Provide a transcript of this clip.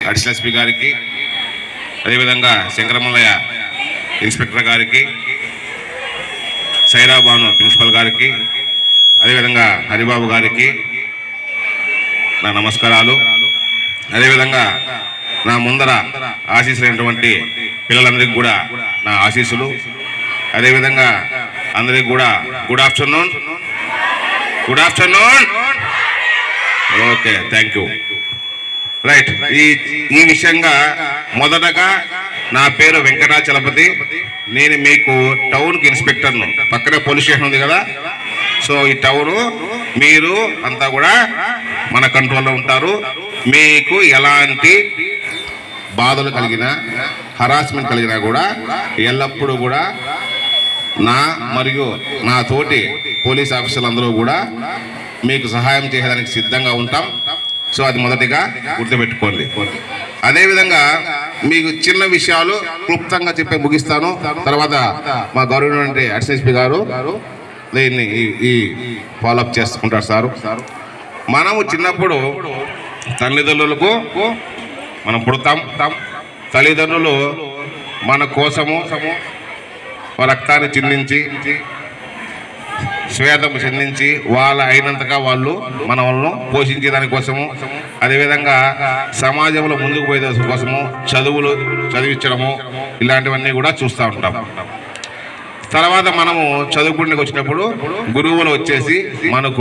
Additional గారికి అదేవిధంగా శంకరమల్లయ్య inspector గారికి సైరాబాను ప్రిన్సిపల్ గారికి అదేవిధంగా హరిబాబు గారికి నా నమస్కారాలు. అదేవిధంగా నా ముందర ఆశీస్సులైనటువంటి పిల్లలందరికీ కూడా నా ఆశీస్సులు. అదేవిధంగా అందరికీ కూడా good afternoon good afternoon okay thank you right ఈ ఈ విషయంగా మొదటగా నా పేరు వెంకటాచలపతి నేను మీకు టౌన్కి ఇన్స్పెక్టర్ను. పక్కనే పోలీస్ స్టేషన్ ఉంది కదా. సో ఈ టౌన్ మీరు అంతా కూడా మన కంట్రోల్లో ఉంటారు. మీకు ఎలాంటి బాధలు కలిగినా హరాస్మెంట్ కలిగినా కూడా ఎల్లప్పుడూ కూడా నా మరియు నా తోటి పోలీస్ ఆఫీసర్లు అందరూ కూడా మీకు సహాయం చేయడానికి సిద్ధంగా ఉంటాం. సో అది మొదటిగా గుర్తుపెట్టుకోండి. అదేవిధంగా మీకు చిన్న విషయాలు క్లుప్తంగా చెప్పి ముగిస్తాను. తర్వాత మా గౌరవ ఎస్ఎస్పి గారు దీన్ని ఈ- ఈ ఫాలోఅప్ చేసుకుంటారు సారు. మనము చిన్నప్పుడు తల్లిదండ్రులకు మనం పుడతాం. తల్లిదండ్రులు మన కోసము రక్తాన్ని చిందించి స్వేదము చెందించి వాళ్ళ అయినంతగా వాళ్ళు మన వాళ్ళను పోషించే దానికోసము అదేవిధంగా సమాజంలో ముందుకు పోయే కోసము చదువులు చదివించడము ఇలాంటివన్నీ కూడా చూస్తూ ఉంటాం. తర్వాత మనము చదువుకునే వచ్చినప్పుడు గురువులు వచ్చేసి మనకు